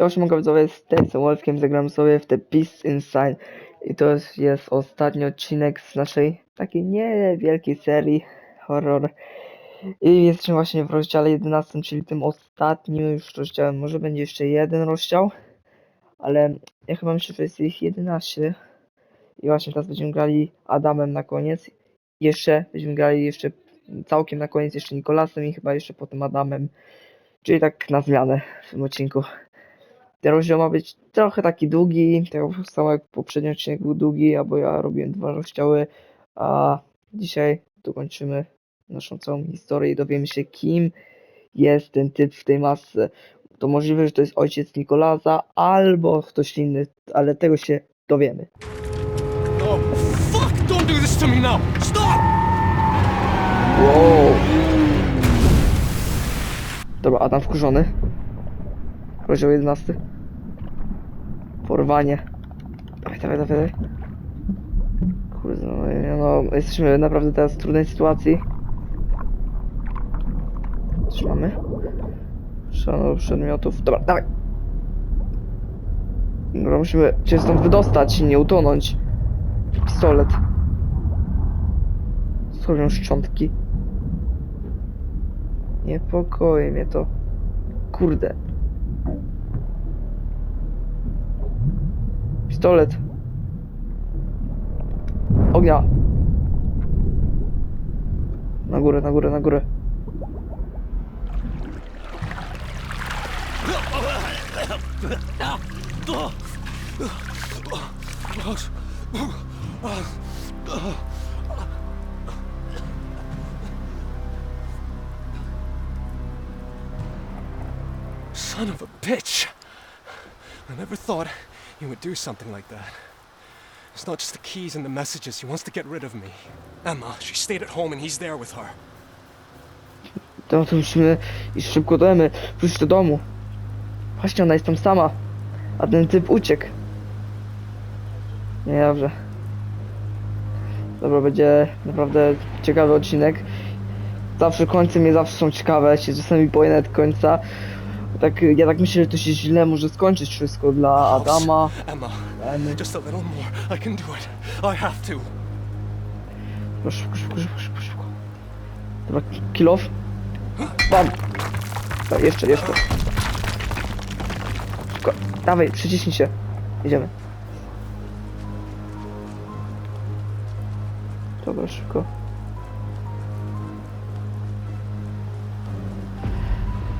Ja już mogę widzowie z tym Wolfkiem zagram sobie w The Beast Inside. I to jest ostatni odcinek z naszej takiej niewielkiej serii horror. I jesteśmy właśnie w rozdziale 11, czyli tym ostatnim już rozdziałem, może będzie jeszcze jeden rozdział ale ja chyba myślę, że jest ich 11 i właśnie teraz będziemy grali Adamem na koniec. Jeszcze będziemy grali jeszcze całkiem na koniec jeszcze Nikolasem i chyba jeszcze potem Adamem. Czyli tak na zmianę w tym odcinku ten rozdział ma być trochę taki długi, tak samo jak poprzedni odcinek był długi, albo ja robiłem dwa rozdziały, a dzisiaj dokończymy naszą całą historię i dowiemy się, kim jest ten typ w tej masce. To możliwe, że to jest ojciec Nikolasa, albo ktoś inny, ale tego się dowiemy. No, fuck! Don't do this to me now! Stop! Wow. Dobra, Adam wkurzony. Rozdział 11. Porwanie. Dawaj, dawaj, dawaj. Kurde, no, no, jesteśmy naprawdę teraz w trudnej sytuacji. Trzymamy. Szano przedmiotów. Dobra, dawaj. Dobra, musimy się stąd wydostać i nie utonąć. Pistolet. Zrobią szczątki. Niepokoi mnie to. Kurde. Pistolet. Ognia. Na górę, na górę, na górę. Son of a bitch! I never thought he would do something like that. It's not just the keys and the messages, he wants to get rid of me. Emma, she stayed at home and he's there with her. To, to musimy iść szybko do Emy. Wrócić do domu. Właśnie ona jest tam sama. A ten typ uciekł. Nie, dobrze. Dobra, będzie naprawdę ciekawy odcinek. Zawsze końce mnie zawsze są ciekawe, się czasami boję nawet końca. Tak, ja tak myślę, że to się źle może skończyć wszystko dla Adama. Emma, Emy. just a little more. I can do it. I have to. Dobra, szybko, szybko, szybko, szybko, szybko. Dobra, kill off. Bam! Dobra, jeszcze, jeszcze. Szybko, dawaj, przyciśnij się. Idziemy. Dobra, szybko.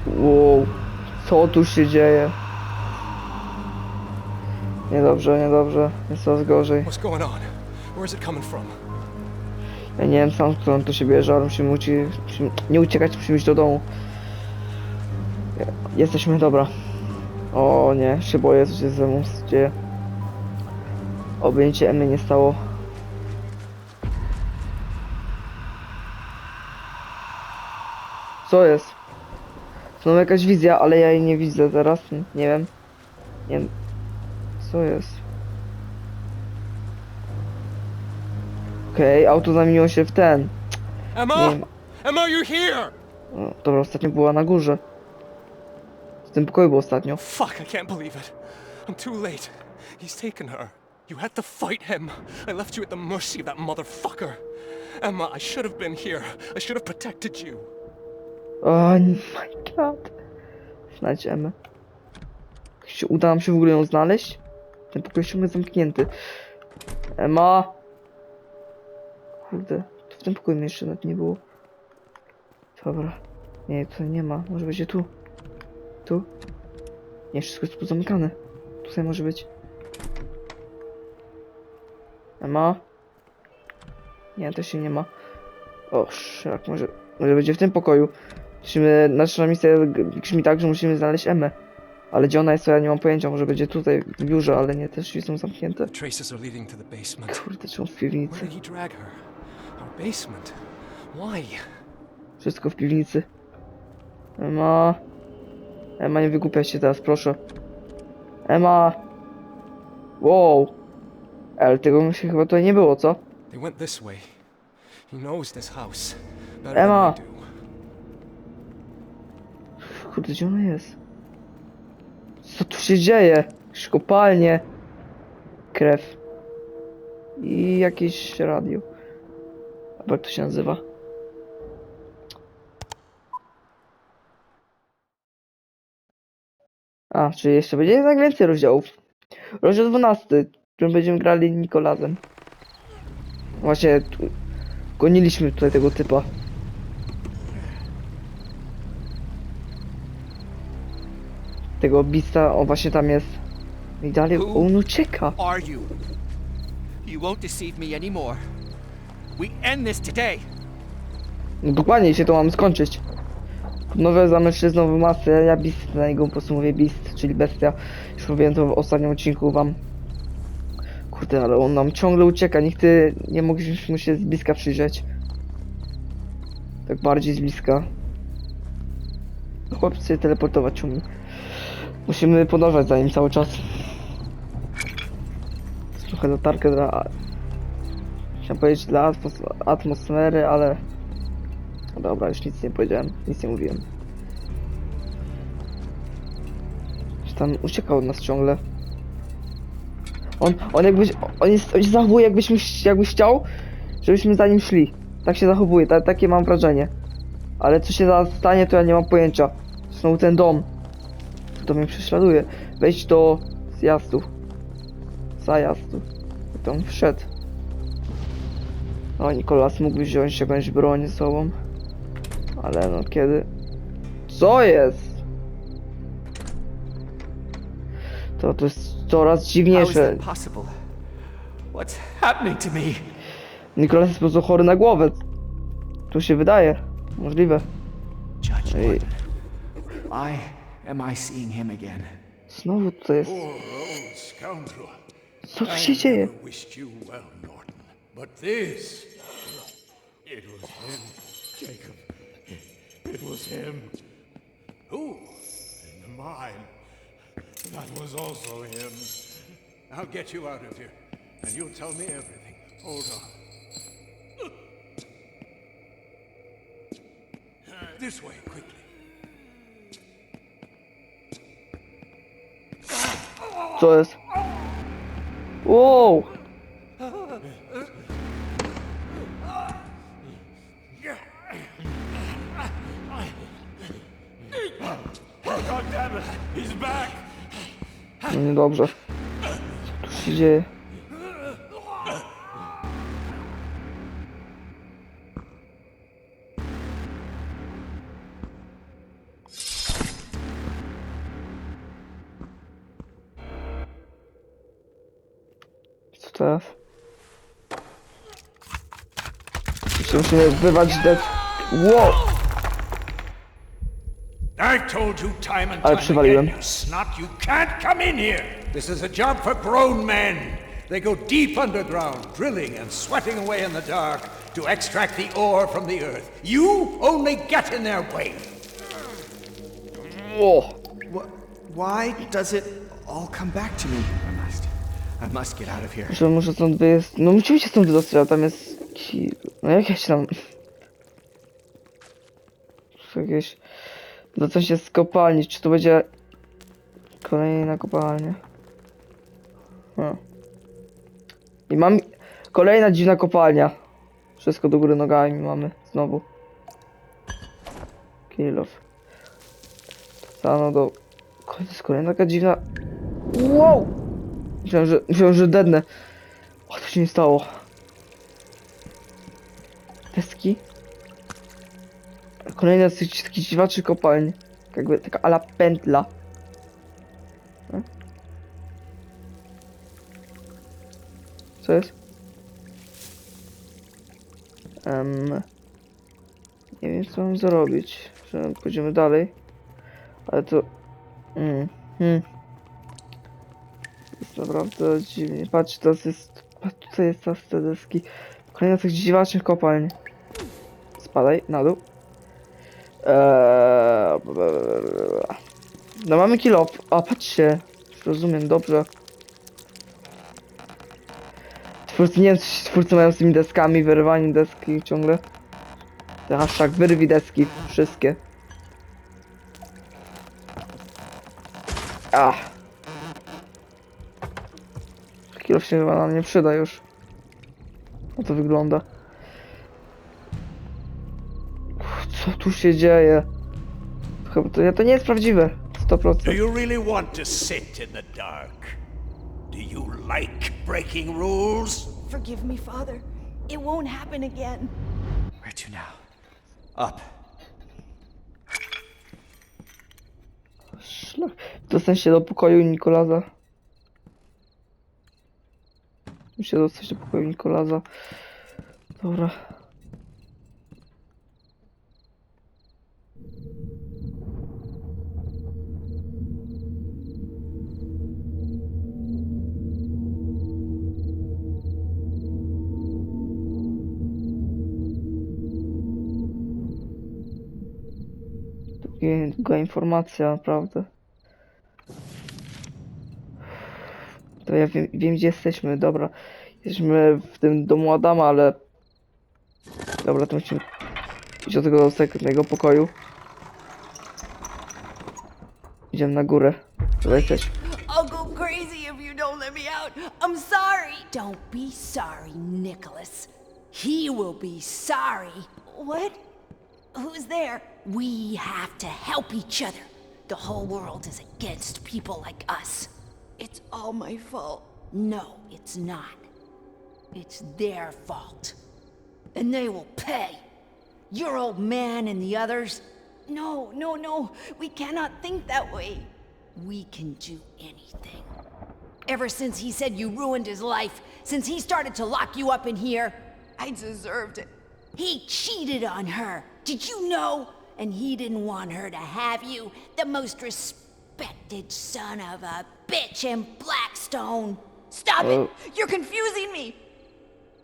Wow, co tu się dzieje? Niedobrze, niedobrze, jest coraz gorzej. What's going on? Where's it coming from? Ja nie wiem sam skąd to się bierze, ale musimy, uci musimy nie uciekać, musimy iść do domu. Jesteśmy, dobra. O nie, się boję, co się ze mną dzieje. Oby nic się Emy nie stało. Co jest? Znowu jakaś wizja, ale ja jej nie widzę teraz. Nie wiem. Nie wiem. Co jest? Okej, auto zamieniło się w ten. Emma! Emma, you here? O, dobra, ostatnio była na górze. W tym pokoju było ostatnio. Fuck, I can't believe it. I'm too late. He's taken her. You had to fight him. I left you at the mercy of that motherfucker. Emma, I should have been here. I should have protected you. O my god. Znajdź Emę. Czy uda nam się w ogóle ją znaleźć? Ten pokój ciągle zamknięty. Ema! Kurde, to w tym pokoju mnie jeszcze nawet nie było. Dobra. Nie, tutaj nie ma. Może będzie tu. Tu? Nie, wszystko jest pozamykane. Tutaj może być. Ema? Nie, też się nie ma. O, szrak, może, może będzie w tym pokoju. Musimy, nasza misja brzmi tak, że musimy znaleźć Emę. Ale gdzie ona jest, to ja nie mam pojęcia. Może będzie tutaj w biurze, ale nie, te drzwi są zamknięte. Kurde, czemu w piwnicy? Wszystko w piwnicy. Ema. Ema, nie wygłupiaj się teraz, proszę. Ema. Wow. Ale tego się chyba tutaj nie było, co? They went this way. He knows this house better Emma. than I do. Kurde, gdzie ona jest? Co tu się dzieje? Jakieś. Krew. I jakieś radio. Albo jak to się nazywa? A, czyli jeszcze będzie jednak więcej rozdziałów. Rozdział 12, w którym będziemy grali Nikolazem. Właśnie, tu, goniliśmy tutaj tego typa. Tego bista, on właśnie tam jest. I dalej, on ucieka. are you? You won't deceive me anymore. We end this today. No dokładnie się to mam skończyć. Nowe za mężczyzną w masę, ja Beast, na niego po prostu mówię Beast, czyli bestia. Już mówiłem to w ostatnim odcinku wam. Kurde, ale on nam ciągle ucieka, nigdy nie mogliśmy się z bliska przyjrzeć. Tak bardziej z bliska. Chłopcy teleportować umie. Musimy podążać za nim cały czas. Trochę latarkę dla... Chciałem powiedzieć dla atmos- atmosfery, ale... No Dobra, już nic nie powiedziałem, nic nie mówiłem. Czy tam uciekał od nas ciągle? On, on jakby, on jest, on się zachowuje jakbyśmy, jakbyś chciał, żebyśmy za nim szli. Tak się zachowuje, ta, takie mam wrażenie. Ale co się zaraz stanie, to ja nie mam pojęcia. Znowu ten dom. To mnie prześladuje. Wejdź do zjazdu. Zajazdu. I tam wszedł. O, Nikolas mógłby wziąć jakąś broń ze sobą. Ale no kiedy? Co jest? To to jest coraz dziwniejsze. What's happening to me? Nikolas jest po prostu chory na głowę. Tu się wydaje. Możliwe. Judge Ej, Norton. Why am I seeing him again? znowu to jest. Poor old scoundrel. Co tu się dzieje? wished you well, Norton. But this. It was him, Jacob. It was him. Who? In the mine. That was also him. I'll get you out of here, and you'll tell me everything. Hold on. This way, quickly. Co jest? Wow! No niedobrze. Co tu się dzieje? Jeszcze musimy wywać. Wow! I've told you time and Ale time again, you snot, you can't come in here. This is a job for grown men. They go deep underground, drilling and sweating away in the dark to extract the ore from the earth. You only get in their way. Wow! Wh- why does it all come back to me? I must. I must get out of here. Że muszę stąd wyjść. No musimy się stąd wydostać, a tam jest. No jakieś tam. Jakieś. Doceń się z kopalni. Czy to będzie. Kolejna kopalnia? No. I mam. Kolejna dziwna kopalnia. Wszystko do góry nogami mamy. Znowu. Kill off. Stano do. To jest kolejna taka dziwna. Wow! Myślałem, że, myślałem, że dednę. O, to się nie stało. Deski. Kolejna z tych takich dziwaczych kopalń. Jakby taka ala pętla. E? Co jest? Em, nie wiem co mam zrobić. Pójdziemy dalej. Ale to... Mm, hmm. Jest naprawdę dziwnie. Patrz, to jest... Patrz, tutaj jest ta deski. Kolejna tych dziwacznych kopalń. Spadaj na dół. Eee... No mamy kilop. A patrzcie. Rozumiem, dobrze. Twórcy, nie wiem, twórcy mają z tymi deskami, wyrywaniem deski ciągle. Ten hashtag wyrwi deski, wszystkie. Ach. Kilo się chyba nam nie przyda już. No to wygląda. Co tu się dzieje? Chyba to, to nie jest prawdziwe. 100%. Do you really want to sit in the dark? Do you like breaking rules? Forgive me, Father. It won't happen again. Where to now? Up. Szlak. Dostać się do pokoju Nikolaza. Muszę dostać do pokoju Nikolaza. Dobra. Druga informacja, naprawdę. To ja wiem, wiem gdzie jesteśmy, dobra. Jesteśmy w tym domu Adama, ale... Dobra, to musimy iść do tego sekretnego pokoju. Idziemy na górę. Tutaj out. I'm sorry. Don't be sorry, Nicholas. He will be sorry. What? Who's there? We have to help each other. The whole world is against people like us. It's all my fault. No, it's not. It's their fault. And they will pay. Your old man and the others. No, no, no. We cannot think that way. We can do anything. Ever since he said you ruined his life, since he started to lock you up in here, I deserved it. He cheated on her. Did you know? And he didn't want her to have you, the most respected son of a bitch in Blackstone. Stop Oh. it! You're confusing me!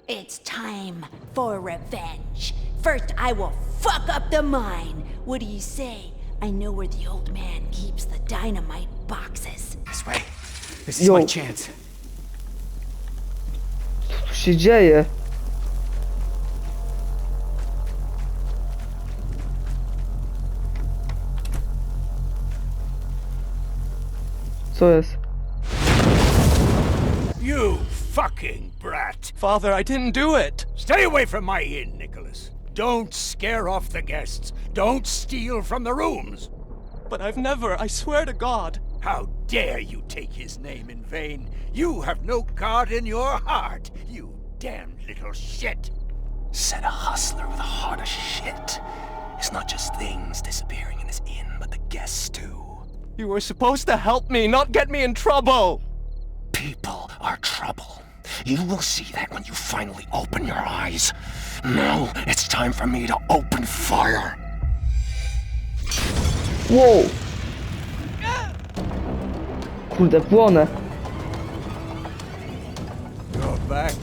It's time for revenge. First, I will fuck up the mine. What do you say? I know where the old man keeps the dynamite boxes. This way. This is Yo. my chance. Co tu się dzieje? Co jest? You fucking brat! Father, I didn't do it. Stay away from my inn, Nicholas. Don't scare off the guests. Don't steal from the rooms. But I've never, I swear to God. How dare you take his name in vain? You have no God in your heart, you damned little shit. Said a hustler with a heart of shit. It's not just things disappearing in his inn, but the guests too. You were supposed to help me, not get me in trouble. People are trouble. You will see that when you finally open your eyes. Now it's time for me to open fire. Wow! Kurde, płonę. You're back.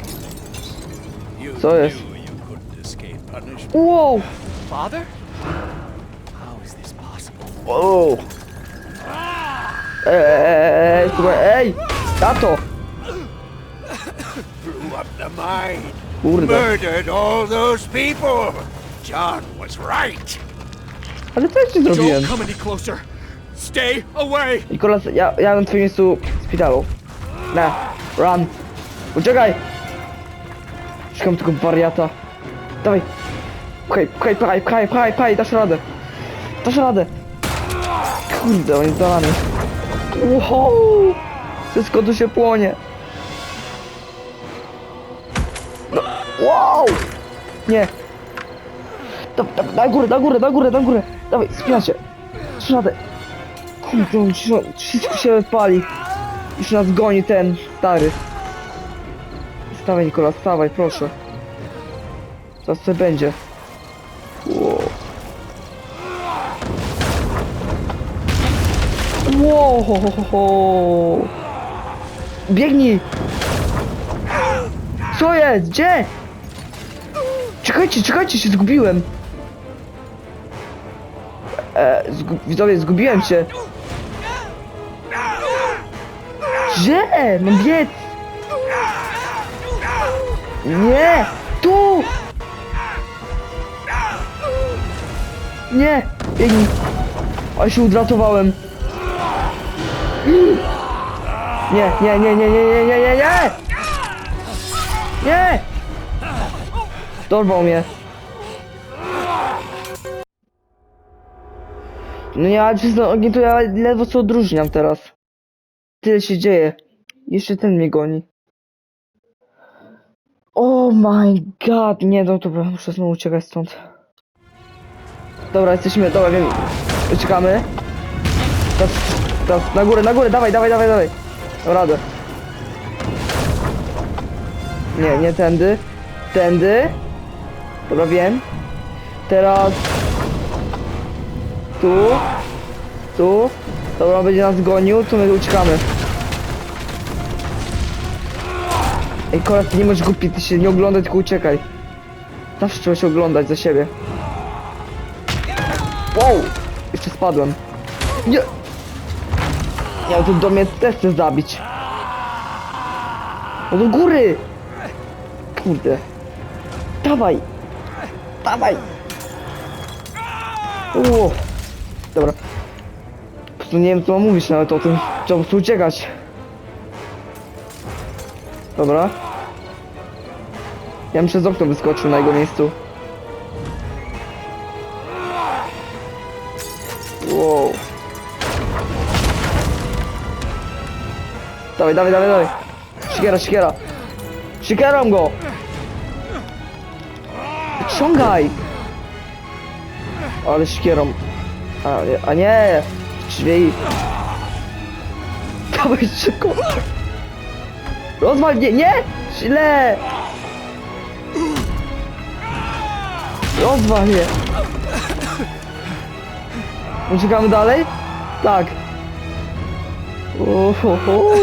You Co jest? knew you couldn't escape punishment. Wow! Father? How is this possible? Wow! Eee, słuchaj, ej! Tato! Blew up the mine. Kurde. Murdered all those people. John was right. Ale co ja ci zrobiłem? Don't come any closer. Stay away. Nikolas, ja, ja na twoim miejscu w szpitalu. Ne, run. Uciekaj! Szukam tego wariata. Dawaj. Pchaj, pchaj, pchaj, pchaj, pchaj, pchaj, dasz radę. Dasz radę. Kurde, on jest zalany. Wow! Wszystko tu się płonie. No, wow! Nie. Da, da, na górę, na górę, na górę, na górę. Dawaj, spinaj się. Radę. Kurde, wszystko się pali. Już nas goni ten stary. Stawaj Nikola, stawaj, proszę. Zaraz co będzie. Wow. Biegnij! Co jest? Gdzie? Czekajcie, czekajcie, się zgubiłem. E, zgu widzowie, zgubiłem się. Gdzie? Mam biec! Nie! Tu! Nie! Biegnij! A się udratowałem. Nie, nie, nie, nie, nie, nie, nie, nie, nie! Nie! Dorwał mnie. No przez ten ogień to ja ledwo co odróżniam teraz. Tyle się dzieje. Jeszcze ten mnie goni. Oh my god, nie, no dobra, muszę znowu uciekać stąd. Dobra, jesteśmy, dobra, wiem. Uciekamy. Teraz, na górę, na górę, dawaj, dawaj, dawaj, dawaj. Radę. Nie, nie tędy. Tędy. Dobra, wiem. Teraz... Tu. Tu. Dobra, on będzie nas gonił, to my uciekamy. Ej, Kola, ty nie możesz głupi, ty się nie oglądaj, tylko uciekaj. Zawsze trzeba się oglądać za siebie. Wow! Jeszcze spadłem. Nie! Ja tu do mnie też chce zabić. No do góry! Kurde. Dawaj! Dawaj! Uuu. Dobra. Po prostu nie wiem co mam mówić nawet o tym. Trzeba po prostu uciekać. Dobra. Ja bym przez okno wyskoczył na jego miejscu. Dawaj, dawaj, dawaj, dawaj. Siekiera, siekiera. Siekieram go! Ciągaj! Ale siekierą. A a nie! Drzwi. Dawaj szybko! Rozwal mnie, nie! Źle! Rozwal mnie! Uciekamy dalej? Tak. Ohoho.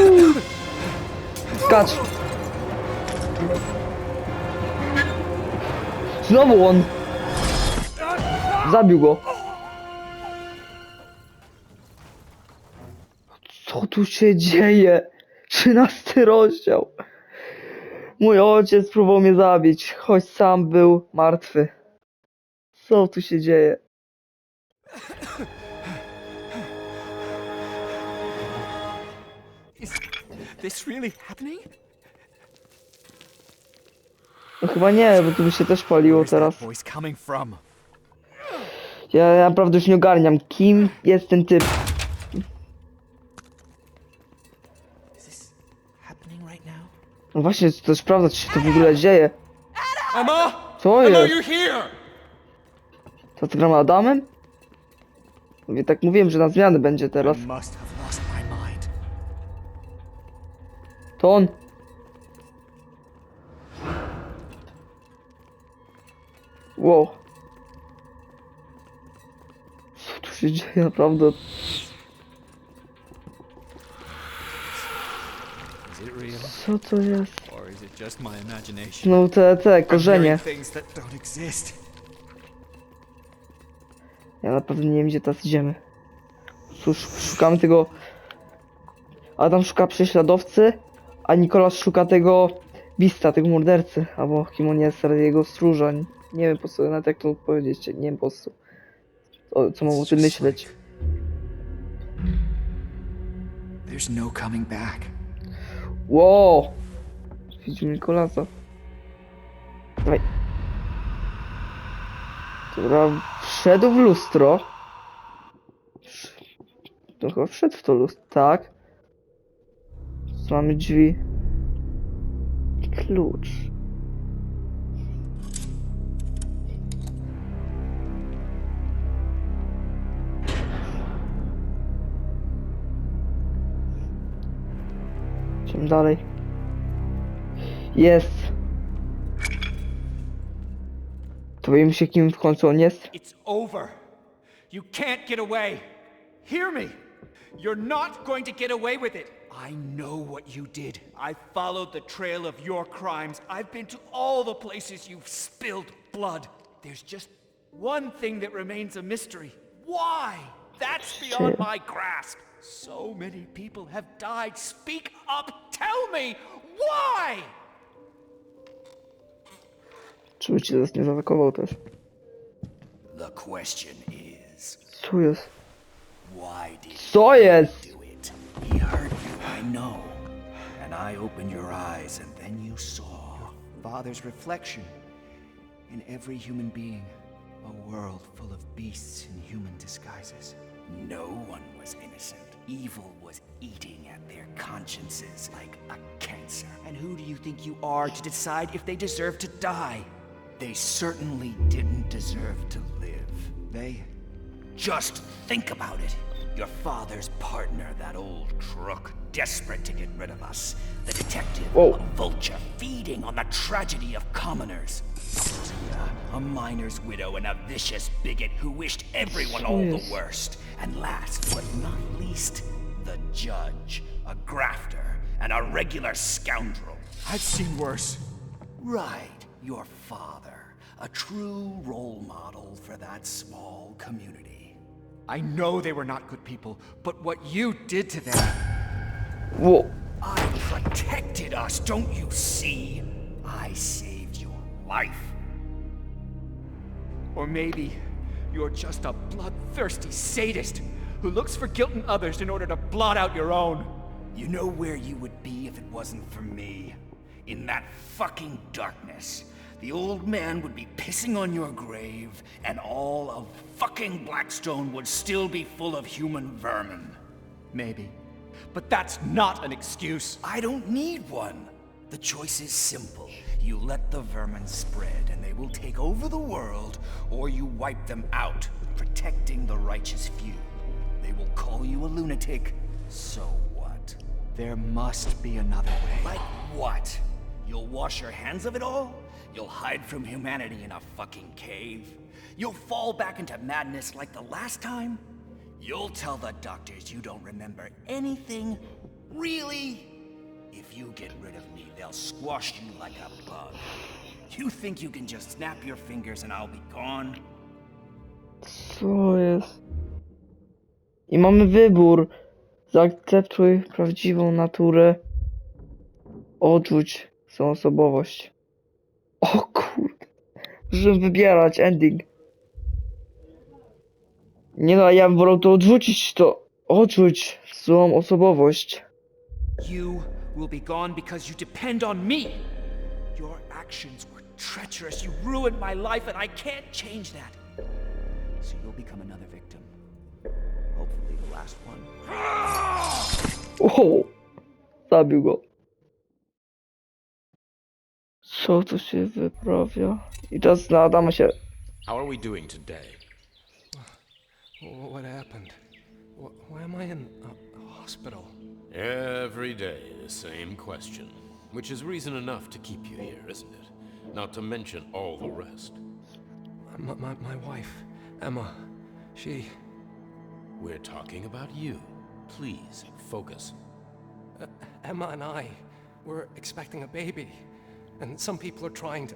Skacz. Znowu on. Zabił go. Co tu się dzieje? Trzynasty rozdział. Mój ojciec próbował mnie zabić, choć sam był martwy. Co tu się dzieje? This really happening? No chyba nie, bo tu by się też paliło teraz. that voice coming from? Ja naprawdę już nie ogarniam, kim jest ten typ. Is this happening right now? No właśnie, to jest prawda, co się to w ogóle dzieje. Emma! Co Emma, jest? you here? To co gramy Adamem? Mówię, tak mówiłem, że na zmiany będzie teraz. I must have To on. Wow. Co tu się dzieje naprawdę? Co to jest? Znowu te, te korzenie. Ja naprawdę nie wiem, gdzie teraz idziemy. Cóż, szukamy tego... Adam szuka prześladowcy, a Nikolas szuka tego... Bista, tego mordercy. Albo kim on jest, jego stróża. Nie wiem po co, nawet jak to powiedzieć, nie wiem po co. O, co mam o tym myśleć. There's no coming back. Wow! Widzimy Nikolasa. Dawaj. Dobra, wszedł w lustro. To chyba wszedł w to lustro, tak. Mamy drzwi. Klucz. Idziemy dalej. Jest. Dowiemy się kim w końcu on jest. It's over. You can't get away. Hear me. You're not going to get away with it. I know what you did. I followed the trail of your crimes. I've been to all the places you've spilled blood. There's just one thing that remains a mystery. Why? That's beyond my grasp. So many people have died. Speak up. Tell me why? Czy by cię teraz nie zaatakował też? The question is, Co jest? why did Co jest? you do it? He hurt you, I know. And I opened your eyes, and then you saw. Your Father's reflection in every human being. A world full of beasts in human disguises. No one was innocent. Evil was eating at their consciences like a cancer. And who do you think you are to decide if they deserve to die? They certainly didn't deserve to live. They? Just think about it. Your father's partner, that old crook, desperate to get rid of us. The detective, Whoa. a vulture feeding on the tragedy of commoners. Tia, a miner's widow and a vicious bigot who wished everyone all the worst. And last but not least, the judge, a grafter and a regular scoundrel. I've seen worse. Right, your father, a true role model for that small community. I know they were not good people, but what you did to them. Whoa. I protected us, don't you see? I saved your life. Or maybe you're just a bloodthirsty sadist who looks for guilt in others in order to blot out your own. You know where you would be if it wasn't for me? In that fucking darkness. The old man would be pissing on your grave, and all of fucking Blackstone would still be full of human vermin. Maybe. But that's not an excuse. I don't need one. The choice is simple. You let the vermin spread, and they will take over the world, or you wipe them out, protecting the righteous few. They will call you a lunatic. So what? There must be another way. Like what? You'll wash your hands of it all? You'll hide from humanity in a fucking cave? You'll fall back into madness like the last time? You'll tell the doctors you don't remember anything? Really? If you get rid of me, they'll squash you like a bug. You think you can just snap your fingers and I'll be gone? Co jest? I mamy wybór. Zaakceptuj prawdziwą naturę. Odrzuć swoją osobowość. O kurde. Muszę wybierać ending. Nie no, ja bym wolał to odrzucić, to odrzuć swoją osobowość. You will be gone because you depend on me. Your actions were treacherous. You ruined my life, and I can't change that. So you'll become another victim. Hopefully, the last one. O! Zabił go. Co tu się wyprawia? I teraz na Adama się... How are we doing today? What happened? Why am I in a a hospital? Every day, the same question. Which is reason enough to keep you here, isn't it? Not to mention all the rest. My, my, my wife, Emma, she. We're talking about you. Please, focus. Uh, Emma and I were expecting a baby, and some people are trying to.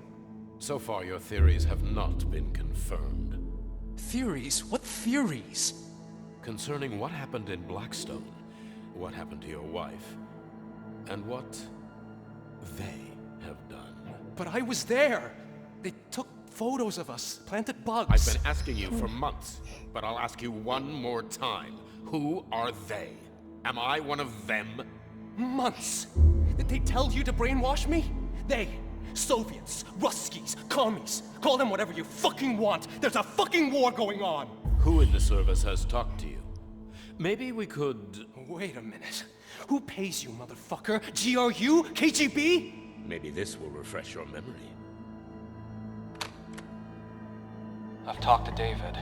So far, your theories have not been confirmed. Theories? What theories? Concerning what happened in Blackstone, what happened to your wife, and what they have done. But I was there! They took photos of us, planted bugs. I've been asking you for months, but I'll ask you one more time. Who are they? Am I one of them? Months! Did they tell you to brainwash me? They, Soviets, Ruskies, commies, call them whatever you fucking want. There's a fucking war going on! Who in the service has talked to you? Maybe we could. Wait a minute. Who pays you, motherfucker? GRU? KGB? Maybe this will refresh your memory. I've talked to David.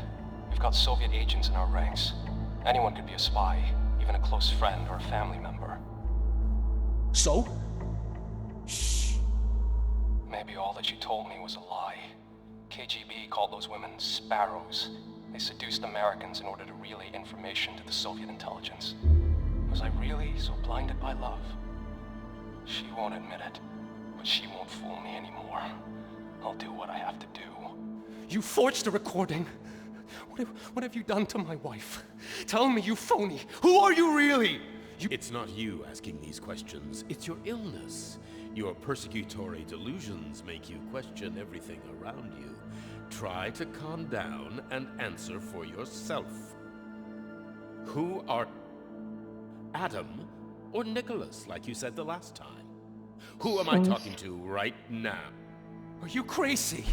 We've got Soviet agents in our ranks. Anyone could be a spy, even a close friend or a family member. So? Maybe all that you told me was a lie. KGB called those women sparrows. They seduced Americans in order to relay information to the Soviet intelligence. Was I really so blinded by love? She won't admit it, but she won't fool me anymore. I'll do what I have to do. You forged a recording. What have, what have you done to my wife? Tell me, you phony. Who are you really? You. It's not you asking these questions, it's your illness. Your persecutory delusions make you question everything around you. Try to calm down and answer for yourself. Who are Adam or Nicholas, like you said the last time? Who am I talking to right now? Are you crazy?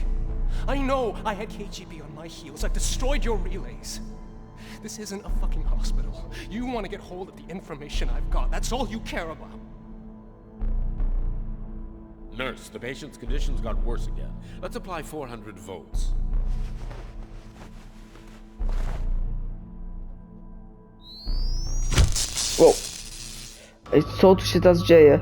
I know I had KGB on my heels. I've destroyed your relays. This isn't a fucking hospital. You want to get hold of the information I've got. That's all you care about. Nurse, the patient's conditions got worse again. Let's apply 400 volts. Wow. Ej, co tu się teraz dzieje?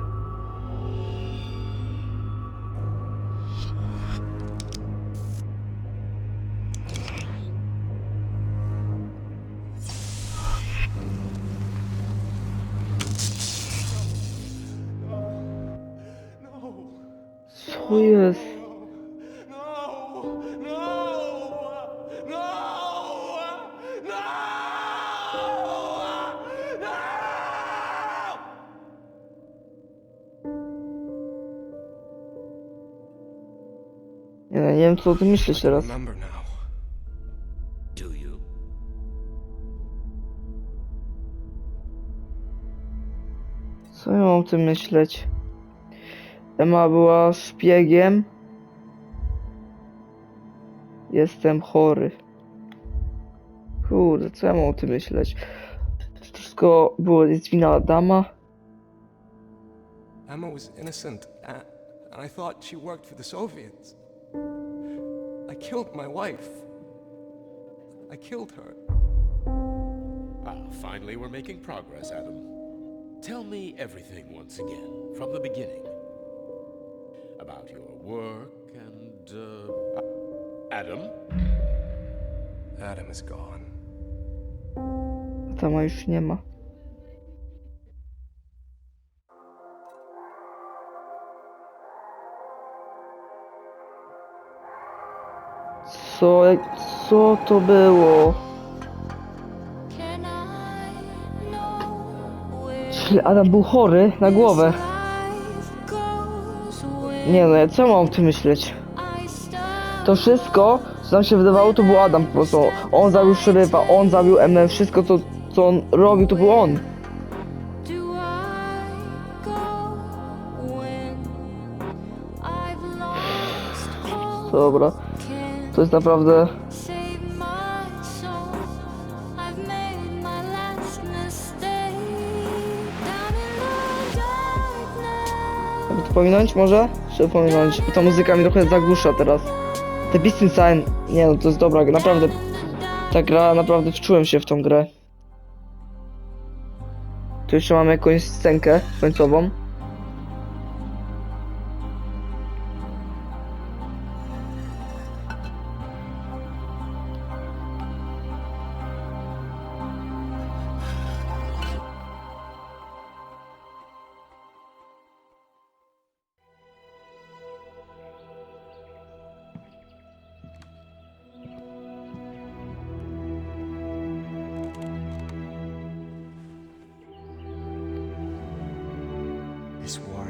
Co o tym myśleć teraz. Remember now. Do you? Co ja mam o tym myśleć? Emma była szpiegiem. Jestem chory. Kurde, co ja mam o tym myśleć? Czy to wszystko było jest wina Adama? Emma was innocent, and I thought she worked for the Soviets. I killed my wife. I killed her. Ah, finally we're making progress, Adam. Tell me everything once again, from the beginning. About your work and, uh... Adam? Adam is gone. Adama już nie ma. Co, co to było? Czyli Adam był chory na głowę. Nie no, co mam o tym myśleć? To wszystko, co nam się wydawało, to był Adam po prostu. On zabił szeryfa, on zabił MF, wszystko co, co on robił, to był on. Dobra, to jest naprawdę... Pominąć może? Czy pominąć? Bo ta muzyka mi trochę zagłusza teraz. The Beast Inside, nie no, to jest dobra naprawdę. Ta gra, naprawdę wczułem się w tą grę. Tu jeszcze mamy jakąś scenkę końcową.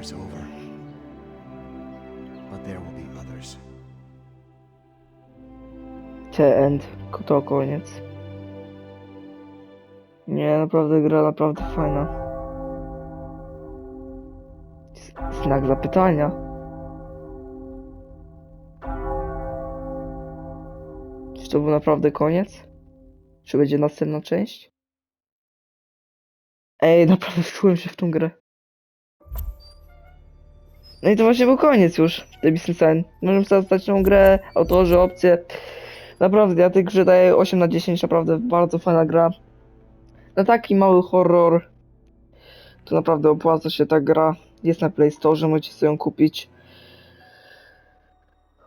Is over. But there will be others. The end. To koniec. Nie, naprawdę gra naprawdę fajna. Znak zapytania. Czy to był naprawdę koniec? Czy będzie następna część? Ej, naprawdę wczułem się w tą grę. No i to właśnie był koniec już The Beast Inside. Możemy sobie stać tą grę, autorzy, opcje. Naprawdę, ja tej grze daję 8 na 10, naprawdę bardzo fajna gra. Na taki mały horror to naprawdę opłaca się ta gra. Jest na Play Store, możecie sobie ją kupić.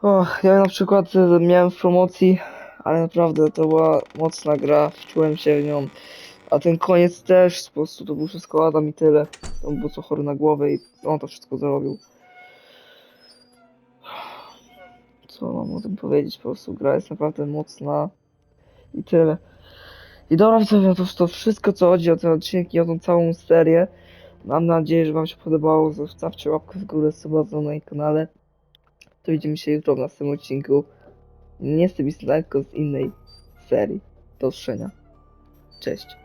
Och, ja na przykład e, miałem w promocji, ale naprawdę to była mocna gra, wczułem się w nią. A ten koniec też, po prostu to był wszystko Adam i tyle. On był co chory na głowę i on to wszystko zrobił. Co mam o tym powiedzieć? Po prostu gra jest naprawdę mocna i tyle. I dobra widzowie, to, to wszystko co chodzi o ten odcinek i o tą całą serię. Mam nadzieję, że wam się podobało. Zostawcie łapkę w górę, suba na moim kanale. To widzimy się jutro w następnym odcinku. Nie z tym tylko z innej serii. Do usłyszenia. Cześć.